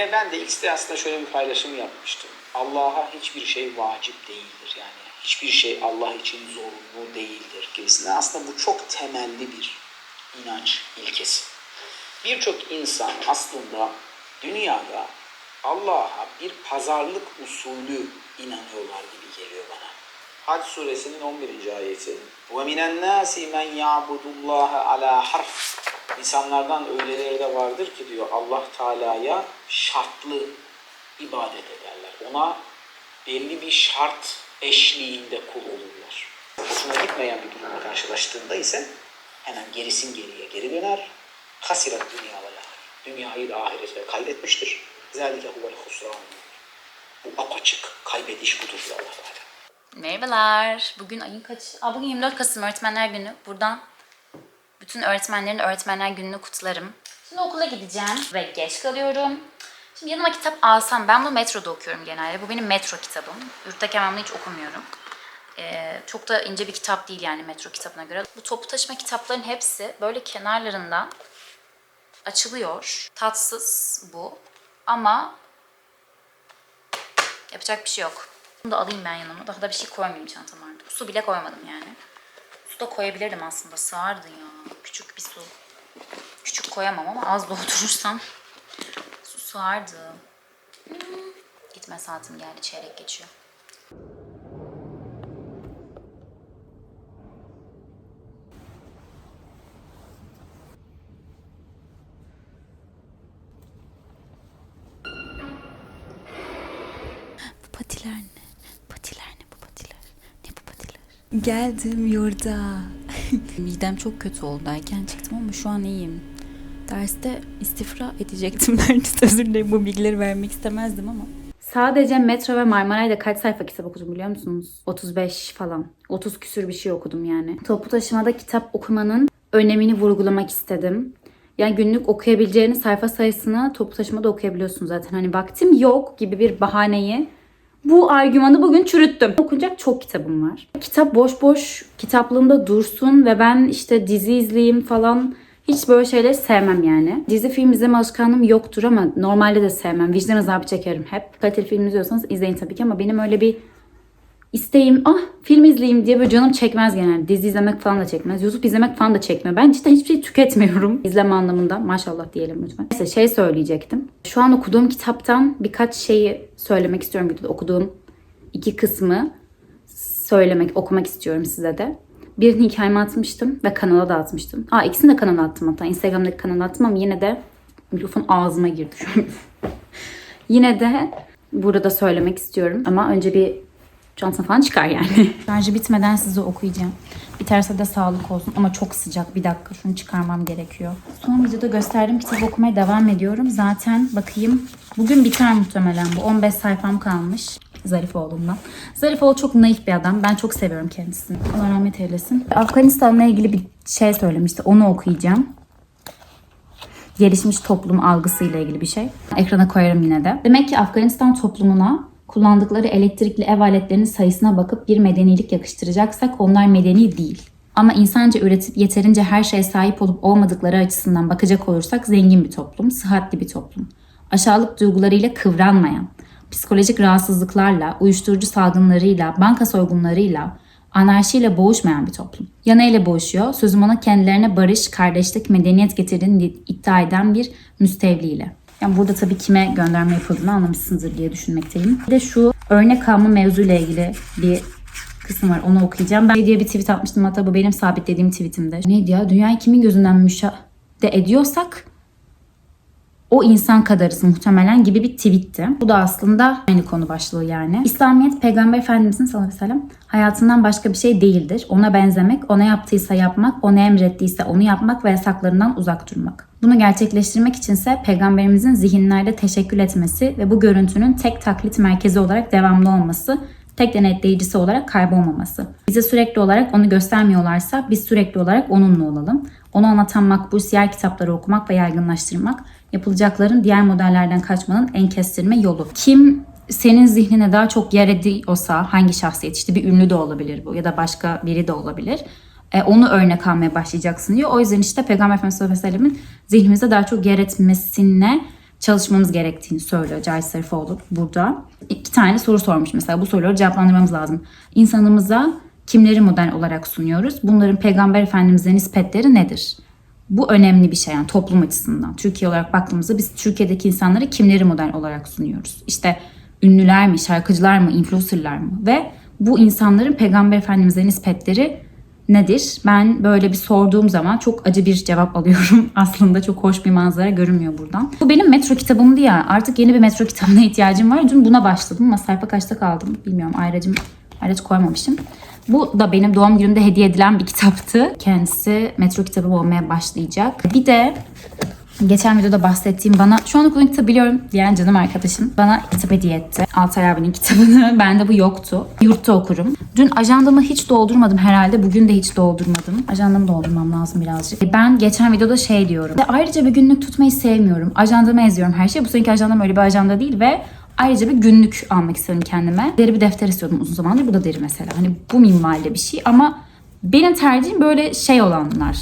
Ben de X'te aslında şöyle bir paylaşım yapmıştım. Allah'a hiçbir şey vacip değildir. Yani hiçbir şey Allah için zorunlu değildir gibisinden. Aslında bu çok temelli bir inanç ilkesi. Birçok insan aslında dünyada Allah'a bir pazarlık usulü inanıyorlar gibi geliyor bana. Hac suresinin 11. ayeti. وَمِنَ النَّاسِ مَنْ يَعْبُدُ اللّٰهَ عَلَى حَرْفٍ İnsanlardan öyleleri de vardır ki diyor Allah Teala'ya şartlı ibadet ederler. Ona belli bir şart eşliğinde kul olurlar. Hoşuna gitmeyen bir durumla karşılaştığında ise hemen gerisin geriye geri döner. Hasirat dünya ve ahir. Dünyayı da ahirete kaybetmiştir. Zalike huvel husran. Bu apaçık kaybediş budur diyor Allah Teala. Merhabalar. Bugün ayın kaç? Aa, bugün 24 Kasım Öğretmenler Günü. Buradan bütün öğretmenlerin Öğretmenler Günü'nü kutlarım. Şimdi okula gideceğim ve geç kalıyorum. Şimdi yanıma kitap alsam, ben bunu metroda okuyorum genelde. Bu benim metro kitabım. Yurttayken ben hiç okumuyorum. Ee, çok da ince bir kitap değil yani metro kitabına göre. Bu toplu taşıma kitapların hepsi böyle kenarlarından açılıyor. Tatsız bu. Ama yapacak bir şey yok. Bunu da alayım ben yanıma. Daha da bir şey koymayayım çantama. Su bile koymadım yani. Su da koyabilirdim aslında. Sığardı ya. Küçük bir su. Küçük koyamam ama az doldurursam su sığardı. Hmm. Gitme saatim geldi. Çeyrek geçiyor. Bu patiler ne? Patiler ne bu patiler? Ne bu patiler? Geldim yurda. Midem çok kötü oldu derken çıktım ama şu an iyiyim. Derste istifra edecektim neredeyse özür dilerim bu bilgileri vermek istemezdim ama. Sadece Metro ve Marmaray'da kaç sayfa kitap okudum biliyor musunuz? 35 falan. 30 küsür bir şey okudum yani. Toplu taşımada kitap okumanın önemini vurgulamak istedim. Yani günlük okuyabileceğiniz sayfa sayısını toplu taşımada okuyabiliyorsunuz zaten. Hani vaktim yok gibi bir bahaneyi bu argümanı bugün çürüttüm. Okunacak çok kitabım var. Kitap boş boş kitaplığımda dursun ve ben işte dizi izleyeyim falan hiç böyle şeyleri sevmem yani. Dizi film izleme alışkanlığım yoktur ama normalde de sevmem. Vicdan azabı çekerim hep. Kaliteli film izliyorsanız izleyin tabii ki ama benim öyle bir isteğim ah film izleyeyim diye böyle canım çekmez genelde. Dizi izlemek falan da çekmez. YouTube izlemek falan da çekmiyor. Ben cidden hiçbir şey tüketmiyorum. İzleme anlamında. Maşallah diyelim lütfen. Neyse şey söyleyecektim. Şu an okuduğum kitaptan birkaç şeyi söylemek istiyorum. Bir de Okuduğum iki kısmı söylemek, okumak istiyorum size de. Birini hikayeme atmıştım ve kanala da atmıştım. Aa ikisini de kanala attım hatta. Instagram'daki kanala attım ama yine de mikrofon ağzıma girdi yine de burada söylemek istiyorum. Ama önce bir çantasını falan çıkar yani. Şarjı bitmeden size okuyacağım. Biterse de sağlık olsun ama çok sıcak. Bir dakika şunu çıkarmam gerekiyor. Son videoda gösterdiğim kitabı okumaya devam ediyorum. Zaten bakayım bugün biter muhtemelen bu. 15 sayfam kalmış. Zarifoğlu'ndan. Zarifoğlu çok naif bir adam. Ben çok seviyorum kendisini. Allah rahmet eylesin. Afganistan'la ilgili bir şey söylemişti. Onu okuyacağım gelişmiş toplum algısıyla ilgili bir şey. Ekrana koyarım yine de. Demek ki Afganistan toplumuna kullandıkları elektrikli ev aletlerinin sayısına bakıp bir medenilik yakıştıracaksak onlar medeni değil. Ama insanca üretip yeterince her şeye sahip olup olmadıkları açısından bakacak olursak zengin bir toplum, sıhhatli bir toplum. Aşağılık duygularıyla kıvranmayan, psikolojik rahatsızlıklarla, uyuşturucu salgınlarıyla, banka soygunlarıyla, anarşiyle boğuşmayan bir toplum. Yanayla boğuşuyor, sözüm ona kendilerine barış, kardeşlik, medeniyet getirdiğini iddia eden bir müstevliyle. Yani burada tabii kime gönderme yapıldığını anlamışsınızdır diye düşünmekteyim. Bir de şu örnek alma mevzuyla ilgili bir kısım var. Onu okuyacağım. Ben diye bir tweet atmıştım. Hatta bu benim sabitlediğim tweetimde. Neydi ya? Dünyayı kimin gözünden müşahede ediyorsak o insan kadarız muhtemelen gibi bir tweetti. Bu da aslında aynı konu başlığı yani. İslamiyet Peygamber Efendimizin sallallahu aleyhi ve sellem hayatından başka bir şey değildir. Ona benzemek, ona yaptıysa yapmak, ona emrettiyse onu yapmak ve yasaklarından uzak durmak. Bunu gerçekleştirmek içinse peygamberimizin zihinlerde teşekkül etmesi ve bu görüntünün tek taklit merkezi olarak devamlı olması tek denetleyicisi olarak kaybolmaması. Bize sürekli olarak onu göstermiyorlarsa biz sürekli olarak onunla olalım. Onu anlatan makbul siyer kitapları okumak ve yaygınlaştırmak yapılacakların diğer modellerden kaçmanın en kestirme yolu. Kim senin zihnine daha çok yer ediyorsa hangi şahsiyet işte bir ünlü de olabilir bu ya da başka biri de olabilir. E, onu örnek almaya başlayacaksın diyor. O yüzden işte Peygamber Efendimiz sallallahu aleyhi ve zihnimizde daha çok yer etmesine çalışmamız gerektiğini söylüyor Cahit Zarifoğlu burada. İki tane soru sormuş mesela bu soruları cevaplandırmamız lazım. İnsanımıza kimleri model olarak sunuyoruz? Bunların Peygamber Efendimiz'e nispetleri nedir? Bu önemli bir şey yani toplum açısından. Türkiye olarak baktığımızda biz Türkiye'deki insanları kimleri model olarak sunuyoruz? İşte ünlüler mi, şarkıcılar mı, influencerlar mı? Ve bu insanların Peygamber Efendimiz'e nispetleri nedir? Ben böyle bir sorduğum zaman çok acı bir cevap alıyorum. Aslında çok hoş bir manzara görünmüyor buradan. Bu benim metro kitabımdı ya. Artık yeni bir metro kitabına ihtiyacım var. Dün buna başladım ama sayfa kaçta kaldım bilmiyorum. Ayracım, ayracı koymamışım. Bu da benim doğum günümde hediye edilen bir kitaptı. Kendisi metro kitabım olmaya başlayacak. Bir de Geçen videoda bahsettiğim bana şu an okuduğum kitabı biliyorum diyen canım arkadaşım bana kitap hediye etti. Altay abinin kitabını. Bende bu yoktu. Yurtta okurum. Dün ajandamı hiç doldurmadım herhalde. Bugün de hiç doldurmadım. Ajandamı doldurmam lazım birazcık. Ben geçen videoda şey diyorum. Ayrıca bir günlük tutmayı sevmiyorum. Ajandama yazıyorum her şeyi. Bu seneki ajandam öyle bir ajanda değil ve Ayrıca bir günlük almak istedim kendime. Deri bir defter istiyordum uzun zamandır. Bu da deri mesela. Hani bu minvalde bir şey ama benim tercihim böyle şey olanlar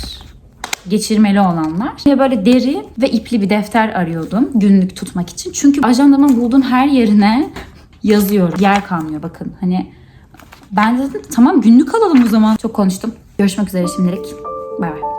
geçirmeli olanlar. Ve böyle deri ve ipli bir defter arıyordum günlük tutmak için. Çünkü ajandamın bulduğum her yerine yazıyorum. Yer kalmıyor bakın. Hani ben de dedim tamam günlük alalım o zaman. Çok konuştum. Görüşmek üzere şimdilik. Bay bay.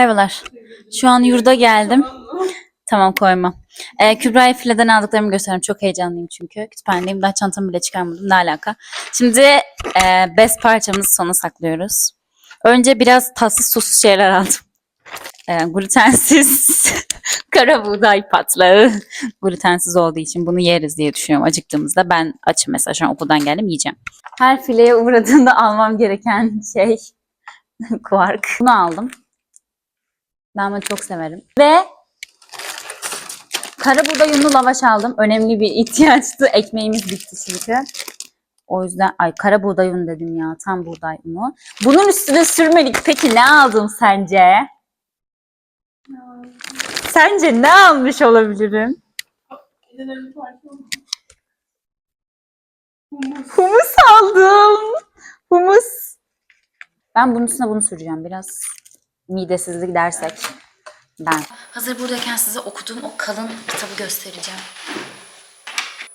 Merhabalar. Şu an yurda geldim. Tamam koymam. Ee, Kübra'ya fileden aldıklarımı göstereyim. Çok heyecanlıyım çünkü. Kütüphanedeyim. Daha çantamı bile çıkarmadım. Ne alaka? Şimdi e, best parçamızı sona saklıyoruz. Önce biraz tatsız tuzsuz şeyler aldım. E, glutensiz kara buğday patlağı. Glutensiz olduğu için bunu yeriz diye düşünüyorum acıktığımızda. Ben açım mesela şu an okuldan geldim yiyeceğim. Her fileye uğradığında almam gereken şey quark. Bunu aldım. Ben bunu çok severim. Ve kara buğday unlu lavaş aldım. Önemli bir ihtiyaçtı. Ekmeğimiz bitti çünkü. O yüzden ay kara buğday unu dedim ya. Tam buğday unu. Bunun üstüne sürmelik. Peki ne aldım sence? Sence ne almış olabilirim? Humus aldım. Humus. Ben bunun üstüne bunu süreceğim. Biraz midesizlik dersek ben. Hazır buradayken size okuduğum o kalın kitabı göstereceğim.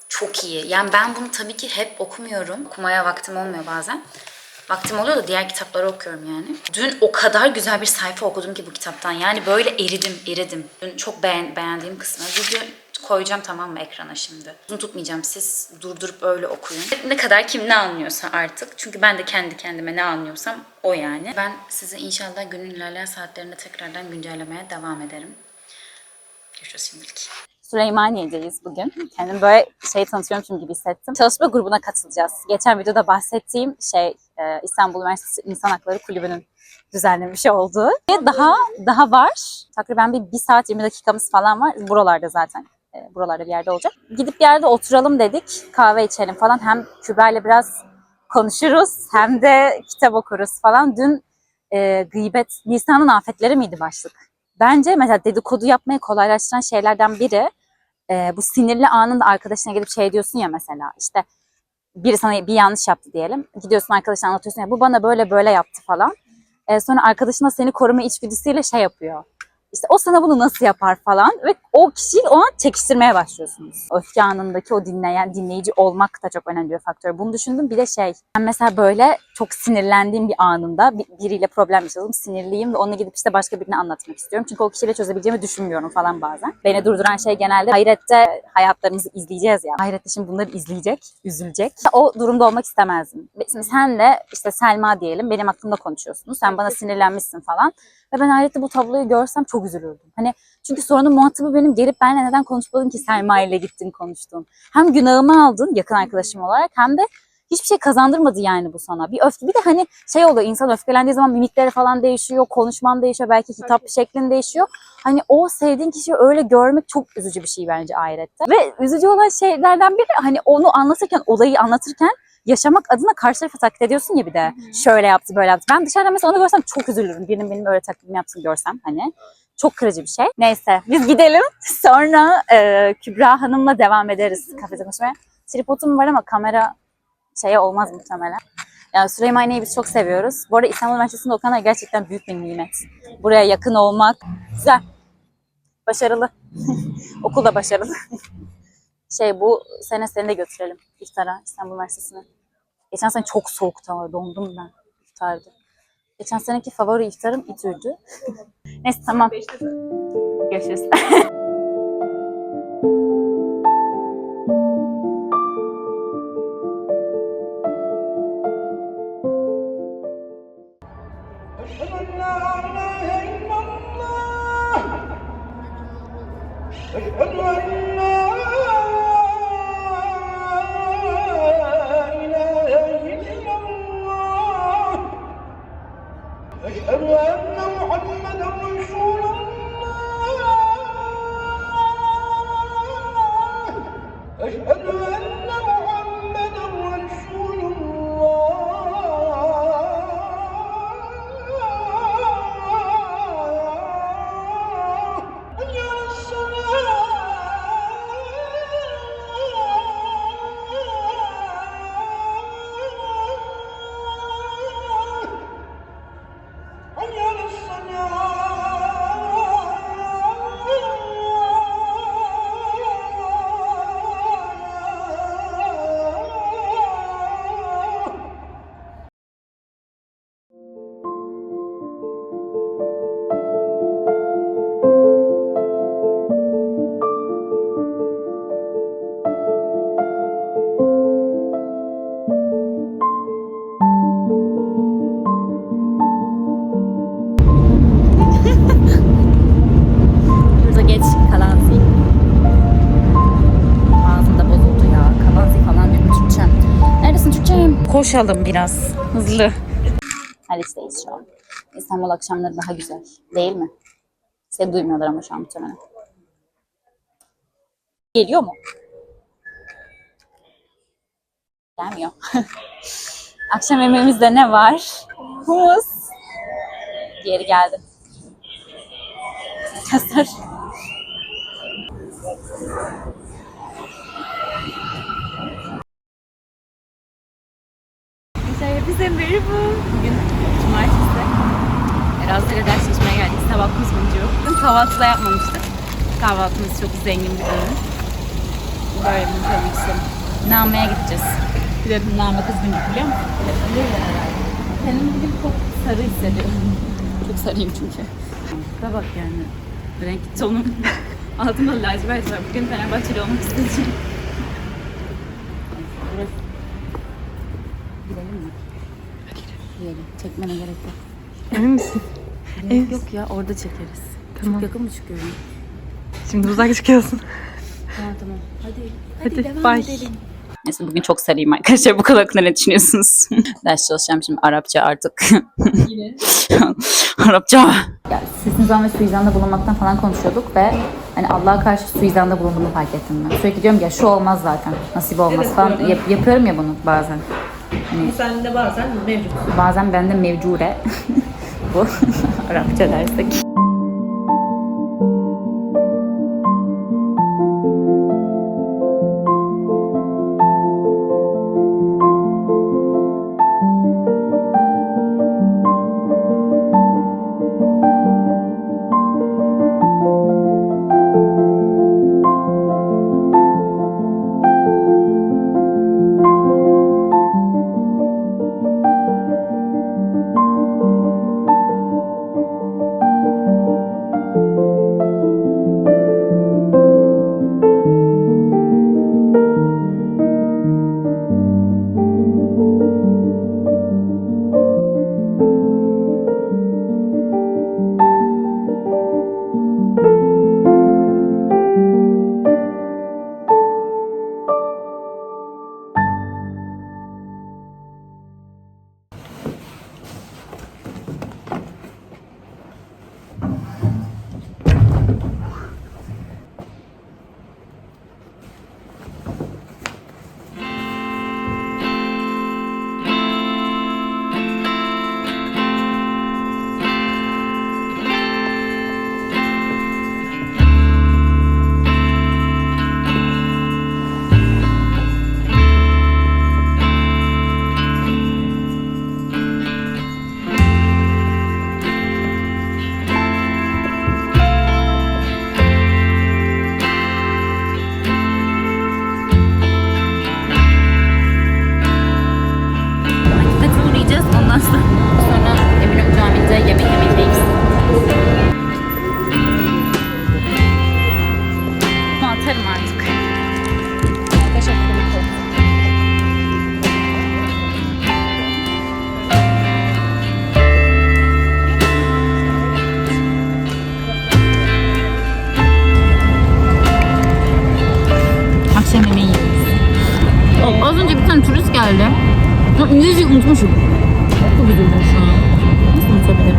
Çok iyi. Yani ben bunu tabii ki hep okumuyorum. Okumaya vaktim olmuyor bazen. Vaktim oluyor da diğer kitapları okuyorum yani. Dün o kadar güzel bir sayfa okudum ki bu kitaptan. Yani böyle eridim, eridim. Dün çok beğen, beğendiğim kısmı. Video koyacağım tamam mı ekrana şimdi. Uzun tutmayacağım. Siz durdurup öyle okuyun. Ne kadar kim ne anlıyorsa artık. Çünkü ben de kendi kendime ne anlıyorsam o yani. Ben size inşallah günün ilerleyen saatlerinde tekrardan güncellemeye devam ederim. Görüşürüz şimdilik. Süleymaniye'deyiz bugün. Kendimi böyle şey tanıtıyormuşum gibi hissettim. Çalışma grubuna katılacağız. Geçen videoda bahsettiğim şey e, İstanbul Üniversitesi İnsan Hakları Kulübü'nün düzenlemiş olduğu. Ve Daha daha var. Takriben bir, bir saat 20 dakikamız falan var. Buralarda zaten. E, buralarda bir yerde olacak. Gidip bir yerde oturalım dedik. Kahve içelim falan. Hem Kübra biraz konuşuruz hem de kitap okuruz falan. Dün e, gıybet, Nisan'ın afetleri miydi başlık? Bence mesela dedikodu yapmayı kolaylaştıran şeylerden biri e, bu sinirli anında arkadaşına gidip şey diyorsun ya mesela işte biri sana bir yanlış yaptı diyelim. Gidiyorsun arkadaşına anlatıyorsun ya bu bana böyle böyle yaptı falan. E, sonra arkadaşına seni koruma içgüdüsüyle şey yapıyor. İşte o sana bunu nasıl yapar falan ve o kişiyi o an çekiştirmeye başlıyorsunuz. Öfke anındaki o dinleyen, dinleyici olmak da çok önemli bir faktör. Bunu düşündüm. Bir de şey, ben mesela böyle çok sinirlendiğim bir anında bir- biriyle problem yaşadım, sinirliyim ve onu gidip işte başka birine anlatmak istiyorum. Çünkü o kişiyle çözebileceğimi düşünmüyorum falan bazen. Beni durduran şey genelde hayrette hayatlarımızı izleyeceğiz ya. Hayrette şimdi bunları izleyecek, üzülecek. O durumda olmak istemezdim. Şimdi sen de işte Selma diyelim benim hakkımda konuşuyorsunuz. Sen bana sinirlenmişsin falan. Ve ben hayrette bu tabloyu görsem çok üzülürdüm. Hani çünkü sorunun muhatabı benim gelip benimle neden konuşmadın ki Selma ile gittin konuştun. Hem günahımı aldın yakın arkadaşım olarak hem de hiçbir şey kazandırmadı yani bu sana. Bir öfke bir de hani şey oluyor insan öfkelendiği zaman mimikleri falan değişiyor, konuşman değişiyor, belki hitap şeklin değişiyor. Hani o sevdiğin kişiyi öyle görmek çok üzücü bir şey bence ahirette. Ve üzücü olan şeylerden biri hani onu anlatırken, olayı anlatırken yaşamak adına karşı tarafı taklit ediyorsun ya bir de. Şöyle yaptı, böyle yaptı. Ben dışarıdan mesela onu görsem çok üzülürüm. Birinin benim öyle taklidimi yaptığını görsem hani. Çok kırıcı bir şey. Neyse biz gidelim. Sonra e, Kübra Hanım'la devam ederiz kafede konuşmaya. Tripodum var ama kamera şeye olmaz muhtemelen. Yani Süleymaniye'yi biz çok seviyoruz. Bu arada İstanbul Üniversitesi'nde okuyanlar gerçekten büyük bir nimet. Buraya yakın olmak güzel. Başarılı. Okul da başarılı. şey bu sene seni de götürelim iftara İstanbul Üniversitesi'ne. Geçen sene çok soğuktu ama dondum ben iftarda. Geçen seneki favori iftarım İTÜ'ydü. Neyse tamam. Görüşürüz. Koşalım biraz. Hızlı. Haliç'teyiz şu an. İstanbul akşamları daha güzel. Değil mi? Seni duymuyorlar ama şu an muhtemelen. Geliyor mu? Gelmiyor. Akşam yemeğimizde ne var? Humus. Diğeri geldi. Göster. Herkese merhaba. Bugün cumartesi. Erazi'yle ders çalışmaya geldik. Sabah kuzguncu. Bugün kahvaltı da yapmamıştık. Kahvaltımız çok zengin bir öğün. Böyle bunu istedim. Ne almaya gideceğiz? Gidelim ne alma kızgıncı biliyor musun? Herhalde. Kendimi bugün çok sarı hissediyorum. Çok sarıyım çünkü. Da bak yani. Renk tonum. Altımda lacivert var. Bugün Fenerbahçeli olmak isteyeceğim. Burası. Gidelim mi? Gidelim. Çekmene gerek yok. Emin misin? Gerek yok ya orada çekeriz. Tamam. Çok yakın mı çıkıyorum? Şimdi uzak çıkıyorsun. Tamam tamam. Hadi. Hadi, devam bye. edelim. Neyse bugün çok sarıyım arkadaşlar. Bu konu hakkında ne düşünüyorsunuz? Ders çalışacağım şimdi Arapça artık. Yine. Arapça. Ya sesiniz ve suizanda bulunmaktan falan konuşuyorduk ve hani Allah'a karşı suizanda bulunduğumu fark ettim ben. Sürekli diyorum ya şu olmaz zaten. Nasip olmaz falan. Yap- yapıyorum ya bunu bazen. Hani Sen de bazen mevcut. bazen bende mevcure. Bu Arapça dersek. Ama İngilizceyi unutmuşum. Çok üzüldüm şu an. Nasıl unutabilirim?